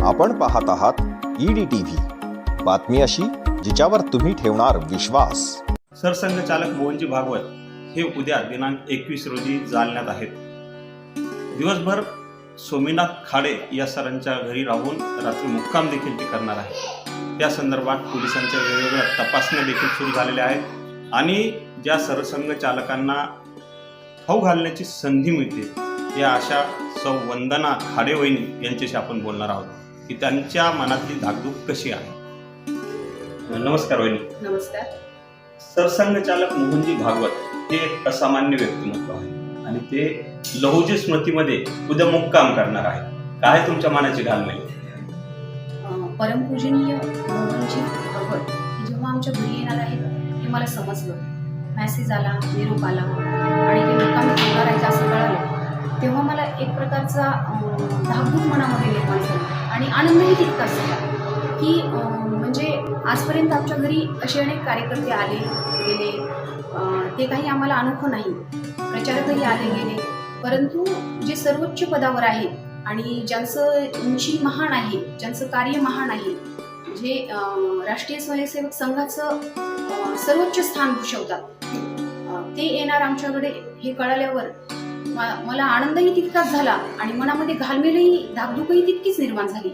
आपण पाहत आहात ईडी टीव्ही बातमी अशी जिच्यावर तुम्ही ठेवणार विश्वास. सरसंघचालक मोहनजी भागवत हे उद्या दिनांक एकवीस रोजी जालण्यात आहेत. दिवसभर सोमीनाथ खाडे या सरांच्या घरी राहून रात्री मुक्काम देखील ते करणार आहे. त्या संदर्भात पोलिसांच्या वेगवेगळ्या तपासण्या देखील सुरू झालेल्या आहेत आणि ज्या सरसंघ चालकांना खाऊ घालण्याची संधी मिळते या अशा सौ वंदना खाडेवहिनी यांच्याशी आपण बोलणार आहोत. की त्यांच्या मनातली धाकधूक कशी आहे? नमस्कार वहिनी. नमस्कार. सरसंघ चालक मोहनजी भागवत हे एक असामान्य व्यक्तिमत्व आहे आणि ते लहुजी स्मृतीमध्ये उद्या मुक्काम करणार आहे काय तुमच्या मनाची घालमेल? परमपूजनीय मोहनजी भगवत जेव्हा आमच्या घरी येणार आहेत हे मला समजलं. मॅसेज आला निरोप आला आणि ते मुक्कामी आहे असं कळालं. तेव्हा मला एक प्रकारचा धाकधूक मनामध्ये निर्माण झाला. आणि आनंदही तितकाच झाला की म्हणजे आजपर्यंत आमच्या घरी असे अनेक कार्यकर्ते आले गेले. ते काही आम्हाला अनोखं नाही. प्रचारकही आले गेले. परंतु जे सर्वोच्च पदावर आहेत आणि ज्यांचं उंची महान आहे ज्यांचं कार्य महान आहे जे राष्ट्रीय स्वयंसेवक संघाचं सर्वोच्च स्थान भूषवतात ते येणार आमच्याकडे हे कळाल्यावर मला आनंदही तितकाच झाला आणि मनामध्ये घालमेलही धाकधुकही तितकीच निर्माण झाली.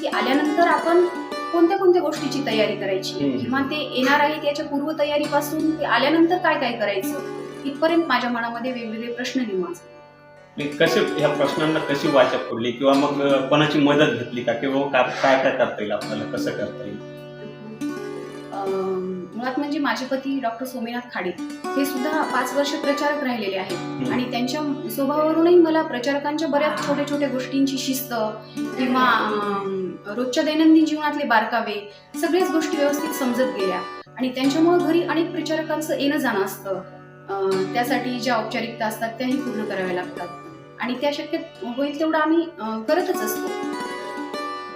की आल्यानंतर आपण कोणत्या कोणत्या गोष्टीची तयारी करायची. किंवा ते येणार आहेत याच्या पूर्वतयारीपासून ते आल्यानंतर काय काय करायचं? इथपर्यंत माझ्या मनामध्ये वेगवेगळे प्रश्न निर्माण झाले. कसे ह्या प्रश्नांना कशी वाचा पडली? किंवा मग कोणाची मदत घेतली का? किंवा काय काय करता येईल आपल्याला? कसं करता येईल? मुळात म्हणजे माझे पती डॉक्टर सोमीनाथ खाडे हे सुद्धा पाच वर्ष प्रचारक राहिलेले आहेत. आणि त्यांच्या स्वभावावरूनही मला प्रचारकांच्या बऱ्याच छोट्या छोट्या गोष्टींची शिस्त किंवा रोजच्या दैनंदिन जीवनातले बारकावे सगळ्याच गोष्टी व्यवस्थित समजत गेल्या. आणि त्यांच्यामुळं घरी अनेक प्रचारकांचं येणं जाणं असतं. त्यासाठी ज्या औपचारिकता असतात त्याही पूर्ण कराव्या लागतात. आणि त्या शक्य होईल तेवढं आम्ही करतच असतो.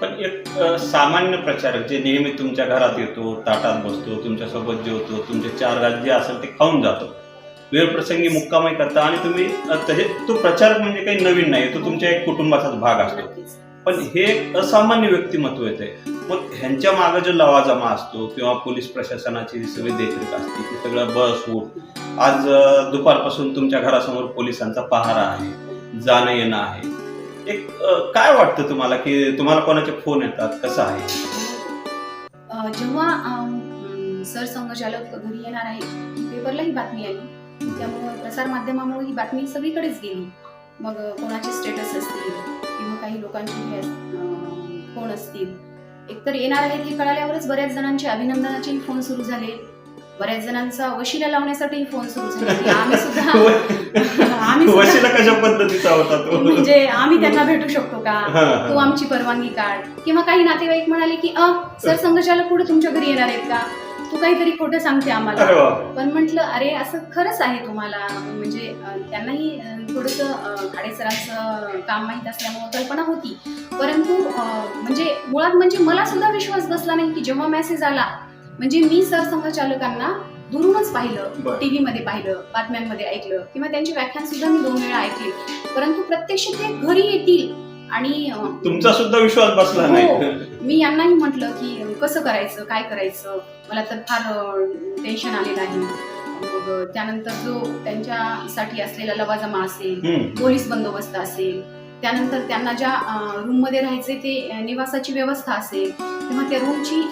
पण एक सामान्य प्रचारक जे नेहमी तुमच्या घरात येतो ताटात बसतो तुमच्यासोबत जेवतो तुमचे चार राज्य जे असेल ते खाऊन जातो. वेळप्रसंगी मुक्कामही करता आणि तुम्ही तसे तो प्रचारक म्हणजे काही नवीन नाही तो तुमच्या एक कुटुंबाचाच भाग असतो. पण हे एक असामान्य व्यक्तिमत्व येते मग ह्यांच्या मागे जो लवाजमा असतो किंवा पोलीस प्रशासनाची जी सगळी देखरेख असते ती सगळं बस उठ. आज दुपारपासून तुमच्या घरासमोर पोलिसांचा पहारा आहे जाणं येणं आहे. एक काय वाटतं तुम्हाला की तुम्हाला कोणाचे फोन येतात? कसं आहे? जेव्हा सर संघचालक घरी येणार आहे पेपरलाही बातमी आली. त्यामुळं प्रसार माध्यमामुळे ही बातमी सगळीकडेच गेली. मग कोणाचे स्टेटस असतील किंवा काही लोकांचे फोन असतील. एकतर येणार आहेत हे कळाल्यावरच बऱ्याच जणांचे अभिनंदनाचे फोन सुरू झाले. बऱ्याच जणांचा वशिला लावण्यासाठीही फोन सुरू झाले. आम्ही सुद्धा आम्ही सुद्धा वशिला कशा पद्धतीचा होता तो? म्हणजे आम्ही त्यांना भेटू शकतो का? हा, हा. तू आमची परवानगी काढ. किंवा काही नातेवाईक म्हणाले की अ सर संघचालक पुढे तुमच्या घरी येणार आहेत का? तू काहीतरी खोटं सांगते आम्हाला. पण म्हटलं अरे असं खरंच आहे तुम्हाला. म्हणजे त्यांनाही थोडस सरांचं काम माहीत असल्यामुळे कल्पना होती. परंतु म्हणजे मुळात म्हणजे मला सुद्धा विश्वास बसला नाही की जेव्हा मेसेज आला म्हणजे मी सर संघचालकांना दुरूनच पाहिलं. टीव्ही मध्ये पाहिलं बातम्यांमध्ये ऐकलं किंवा त्यांचे व्याख्यान सुद्धा मी दोन वेळा ऐकले परंतु प्रत्यक्ष ते घरी येतील आणि तुमचा सुद्धा विश्वास बसला हो. नाही मी यांनाही म्हटलं की कसं करायचं काय करायचं मला तर फार टेन्शन आलेलं आहे त्यानंतर जो त्यांच्यासाठी असलेला लवाजमा असेल. पोलीस बंदोबस्त असेल त्यानंतर त्यांना ज्या रूममध्ये राहायचे ते निवासाची व्यवस्था असेल किंवा त्या रूमची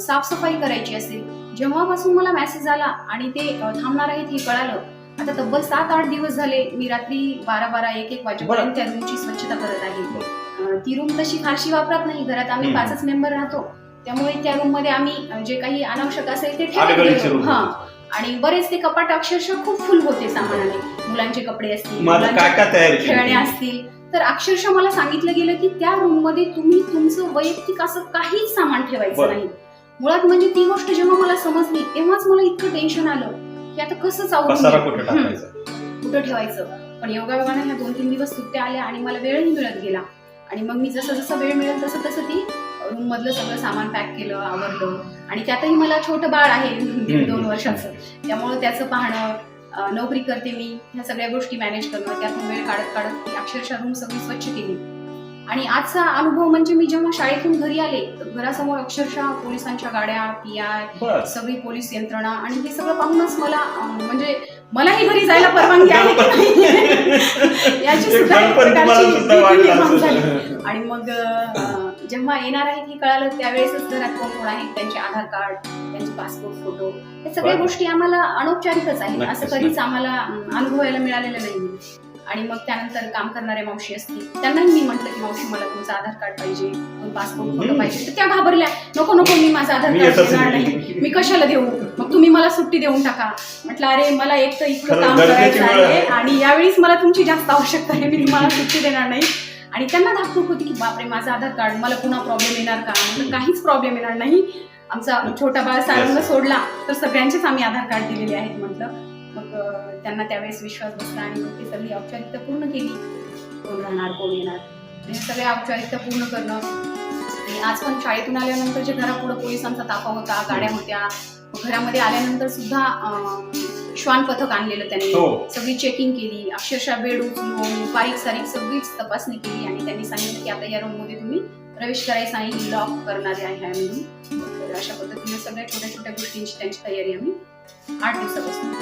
साफसफाई करायची असेल जेव्हापासून मला मेसेज आला आणि ते थांबणार आहेत हे कळालं आता तब्बल सात आठ दिवस झाले मी रात्री बारा बारा एक एक वाजेपर्यंत त्या रूमची स्वच्छता करत आहे. ती रूम तशी फारशी वापरत नाही घरात आम्ही. पाचच मेंबर राहतो. त्यामुळे त्या रूममध्ये आम्ही जे काही अनावश्यक असेल ते. हा. आणि बरेच ते कपाट अक्षरशः खूप फुल होते सामानाने मुलांचे कपडे असतील खेळणे असतील तर अक्षरशः मला सांगितलं गेलं की त्या रूममध्ये तुम्ही तुमचं वैयक्तिक असं काहीच सामान ठेवायचं. नाही. मुळात म्हणजे ती गोष्ट जेव्हा मला समजली तेव्हाच मला इतकं टेन्शन आलं की आता कसं कुठे ठेवायचं? पण योगायोगाने ह्या दोन तीन दिवस सुट्ट्या आल्या आणि मला वेळही मिळत गेला. आणि मग मी जसं जसं वेळ मिळेल तसं तसं ती रूम मधलं सगळं सामान पॅक केलं आवरलं. आणि त्यातही मला छोटं बाळ आहे दीड दोन वर्षाचं. त्यामुळं त्याचं पाहणं नोकरी करते मी ह्या सगळ्या गोष्टी मॅनेज करणं त्यातून वेळ काढत काढत ती अक्षरशः रूम सगळी स्वच्छ केली. आणि आजचा अनुभव म्हणजे मी जेव्हा शाळेतून घरी आले तर घरासमोर अक्षरशः पोलिसांच्या गाड्या पी आय सगळी पोलीस यंत्रणा आणि हे सगळं पाहूनच मला म्हणजे मलाही घरी जायला परवानगी आहे की नाही याची सुद्धा एक प्रकारची भीती निर्माण. झाली. आणि मग जेव्हा येणार आहे हे कळालं त्यावेळेसच घरात कोण कोण आहेत त्यांचे आधार कार्ड त्यांचे पासपोर्ट फोटो हे सगळ्या. गोष्टी आम्हाला अनौपचारिकच आहेत असं कधीच आम्हाला अनुभवायला मिळालेलं नाही आणि मग त्यानंतर काम करणाऱ्या मावशी असतील त्यांनाही मी म्हटलं की मावशी मला तुमचं आधार कार्ड पाहिजे पासपोर्ट फोटो. पाहिजे. तर त्या घाबरल्या. नको नको मी माझं आधार कार्ड देणार नाही. मी कशाला देऊ? मग तुम्ही मला सुट्टी देऊन टाका. म्हटलं अरे मला एक तर इतकं काम करायचं आहे. आणि यावेळीस मला तुमची जास्त आवश्यकता आहे. मी तुम्हाला सुट्टी देणार नाही. आणि त्यांना धाकधूक होती की बापरे माझं आधार कार्ड मला पुन्हा प्रॉब्लेम येणार का? म्हटलं काहीच प्रॉब्लेम येणार नाही. आमचा छोटा बाळ सारंग. सोडला तर सगळ्यांचेच आम्ही आधार कार्ड दिलेले आहेत म्हटलं. मग त्यांना त्यावेळेस विश्वास बसला आणि मग ती सगळी औपचारिकता पूर्ण केली. कोण राहणार कोण येणार? हे सगळ्या औपचारिकता पूर्ण करणं. आणि आज पण शाळेतून आल्यानंतर जे घरापुढं पोलिसांचा ताफा होता गाड्या होत्या घरामध्ये आल्यानंतर सुद्धा अं, श्वान पथक आणलेलं त्यांनी. हो. सगळी चेकिंग केली. अक्षरशः बेड उचलून बारीक सारीक सगळीच तपासणी केली आणि त्यांनी सांगितलं की आता या रूममध्ये तुम्ही प्रवेश करायचा आणि लॉक करणारे आहे आम्ही म्हणून तर अशा पद्धतीने सगळ्या छोट्या छोट्या गोष्टींची त्यांची तयारी आम्ही आठ दिवसापासून.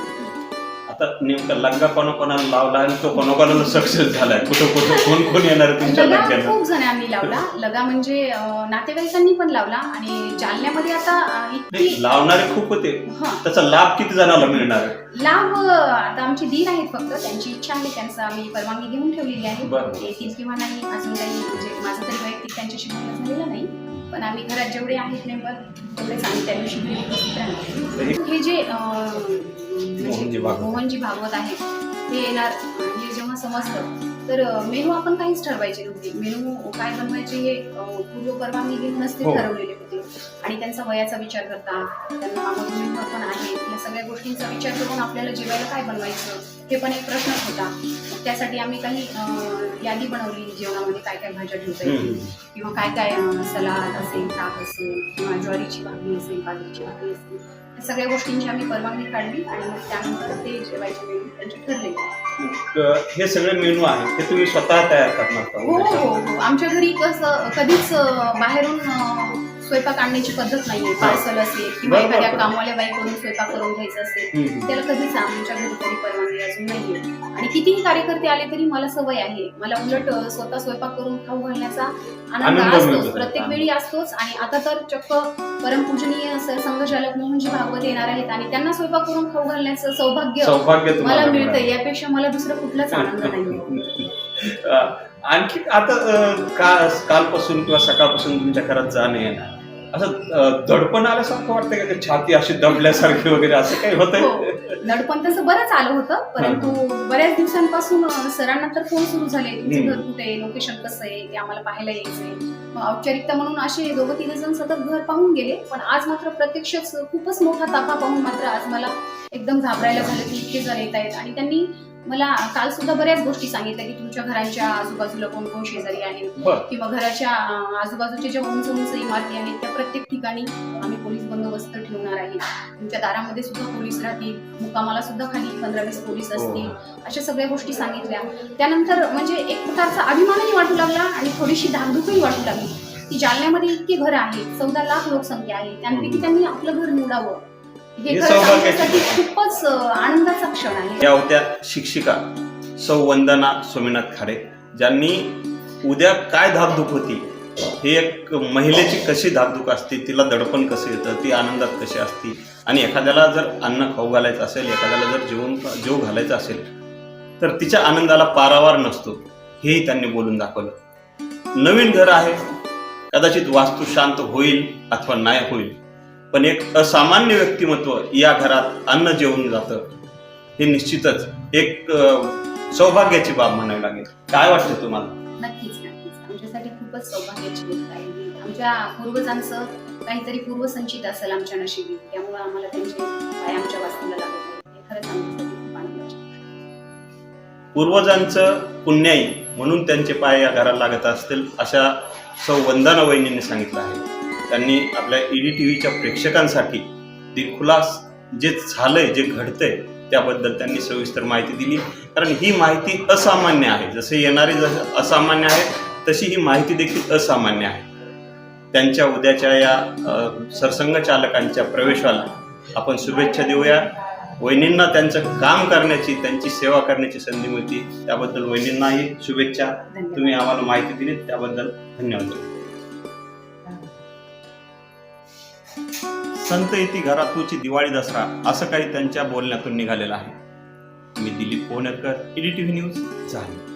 आता नेमका लग्गा कोणा कोणाला लावला आणि तो कोणा कोणाला सक्सेस झालाय? कुठं कुठं कोण कोण येणार आहे तुमच्या लगा खूप जणांनी लावला. लगा म्हणजे अं, नातेवाईकांनी पण लावला आणि जालन्यामध्ये आता अं, इतकी नाही, लावणारे खूप होते. हा. त्याचा लाभ किती जणांना मिळणार आहे? लाभ अं, आता आमची दीर आहेत फक्त. त्यांची इच्छा आहे त्यांचं आम्ही परवानगी घेऊन ठेवलेली आहे. बरं. येतील किंवा नाही अजून काही म्हणजे माझं तरी वैयक्तिक त्यांच्याशी बोलणं झालेलं नाही. पण आम्ही घरात जेवढे आहेत मेंबर तेवढेच आम्ही त्या दिवशी. हे जे मोहनजी म्हणजे भागवत. मोहनजी भागवत आहेत ते येणार हे जेव्हा समजतं तर मेनू आपण काहीच ठरवायचे नव्हते मेनू काय बनवायचे हे पूर्व परवानगी घेऊनच ते हो. ठरवलेले होते आणि त्यांचा वयाचा विचार करता त्यांना पण आहे या सगळ्या गोष्टींचा विचार करून आपल्याला जेवायला काय बनवायचं हे पण एक प्रश्नच होता त्यासाठी आम्ही काही यादी बनवली जेवणामध्ये काय काय भाज्या ठेवता येतील हम्म. किंवा काय काय सलाद असेल ताक असेल किंवा ज्वारीची भाकरी असेल बाजरीची भाकरी असेल या सगळ्या गोष्टींची आम्ही परवानगी काढली आणि मग त्यानंतर ते जेवायचे मेनू त्यांचे ठरले हे सगळे मेनू आहेत ते तुम्ही स्वतः तयार करणार हो? हो हो आमच्या घरी कसं कधीच बाहेरून स्वयंपाक आणण्याची पद्धत नाहीये पार्सल असेल किंवा बरोबर. एखाद्या कामवाल्या बाईकडून स्वयंपाक करून घ्यायचा असेल हम्म. त्याला कधीच आमच्या घरी तरी परवानगी अजून नाहीये आणि कितीही कार्यकर्ते आले तरी मला सवय आहे मला उलट अं, स्वतः स्वयंपाक करून खाऊ घालण्याचा आनंद आनंद असतोच. प्रत्येक वेळी असतोच आणि आता तर चक्क परमपूजनीय सर संघचालक मोहनजी भागवत येणार आहेत आणि त्यांना स्वयंपाक करून खाऊ घालण्याचं सौभाग्य सौभाग्य मला तुम्हाला मिळतं मिळालं. यापेक्षा मला दुसरा कुठलाच आनंद नाही अं, आणखी आता अं, का कालपासून किंवा सकाळपासून तुमच्या घरात जाणं येणार असं दडपण आल्यासारखं वाटतं का? छाती अशी दबल्यासारखी वगैरे असं काही हो. होतंय दडपण तसं बरंच आलं होतं परंतु बऱ्याच दिवसांपासून सरांना तर फोन सुरू झाले तुमचं. घर कुठे आहे लोकेशन कसं आहे ते आम्हाला पाहायला यायचंय. मग औपचारिकता म्हणून असे दोघं तिघ जण सतत घर पाहून गेले पण आज मात्र प्रत्यक्षच खूपच मोठा ताफा पाहून मात्र आज मला एकदम घाबरायला झालं की इतके जण येत आहेत. आणि त्यांनी मला काल सुद्धा बऱ्याच गोष्टी सांगितल्या की तुमच्या घरांच्या आजूबाजूला कोण कोण शेजारी आहेत बर. किंवा घराच्या अं, आजूबाजूच्या ज्या उंच उंच इमारती आहेत त्या प्रत्येक ठिकाणी आम्ही पोलीस बंदोबस्त ठेवणार आहे. तुमच्या दारामध्ये सुद्धा पोलीस राहतील मुक्कामाला सुद्धा खाली पंधरा वीस पोलीस असतील अशा सगळ्या गोष्टी सांगितल्या. त्यानंतर म्हणजे एक प्रकारचा अभिमानही वाटू लागला आणि थोडीशी धाकधुकही वाटू लागली. की जालन्यामध्ये इतकी घरं आहेत चौदा लाख लोकसंख्या आहे. त्यांपैकी त्यांनी आपलं घर निवडावं हे आमच्यासाठी आहे. खूपच आनंदाचा क्षण आहे. या होत्या शिक्षिका सौ वंदना सोमीनाथ खाडे ज्यांनी उद्या काय धाकधूक होती हे एक महिलेची कशी धाकधूक असते तिला दडपण कसं येतं ती आनंदात कशी असते आणि एखाद्याला जर अन्न खाऊ घालायचं असेल एखाद्याला जर जेवण जेव घालायचं असेल तर तिच्या आनंदाला पारावार नसतो हेही त्यांनी बोलून दाखवलं. नवीन घर आहे कदाचित वास्तू शांत होईल अथवा नाही होईल. पण एक असामान्य व्यक्तिमत्व या घरात अन्न जेवून जातं. हे निश्चितच एक सौभाग्याची बाब म्हणावी लागेल. काय वाटतं तुम्हाला? नक्कीच नक्कीच. आमच्यासाठी खूपच सौभाग्याची गोष्ट आहे आमच्या पूर्वजांचं काहीतरी पूर्वसंचित असेल आमच्या नशिबी. त्यामुळे आम्हाला त्यांचे पाय आमच्या वास्तूला लागत आहेत. हे खरंच आमच्यासाठी खूप आनंदाची. पूर्वजांचं पुण्याई म्हणून त्यांचे पाय या घराला लागत असतील अशा सौ वंदना वहिनींनी सांगितलं आहे. त्यांनी आपल्या ईडी टी व्हीच्या प्रेक्षकांसाठी दिलखुलास जे झालंय जे घडतंय त्याबद्दल त्यांनी सविस्तर माहिती दिली. कारण ही माहिती असामान्य आहे. जसे येणारे जसे असामान्य आहेत तशी ही माहिती देखील असामान्य आहे. त्यांच्या उद्याच्या या अ, सरसंघ चालकांच्या प्रवेशाला आपण शुभेच्छा देऊया. वहिनींना त्यांचं काम करण्याची त्यांची सेवा करण्याची संधी मिळते. त्याबद्दल वहिनींनाही शुभेच्छा. तुम्ही आम्हाला माहिती दिली त्याबद्दल धन्यवाद. संत येती घरात तुझी दिवाळी दसरा असं काही त्यांच्या बोलण्यातून निघालेलं आहे. मी दिलीप पोहनेरकर ईडीटीव्ही न्यूज झाली.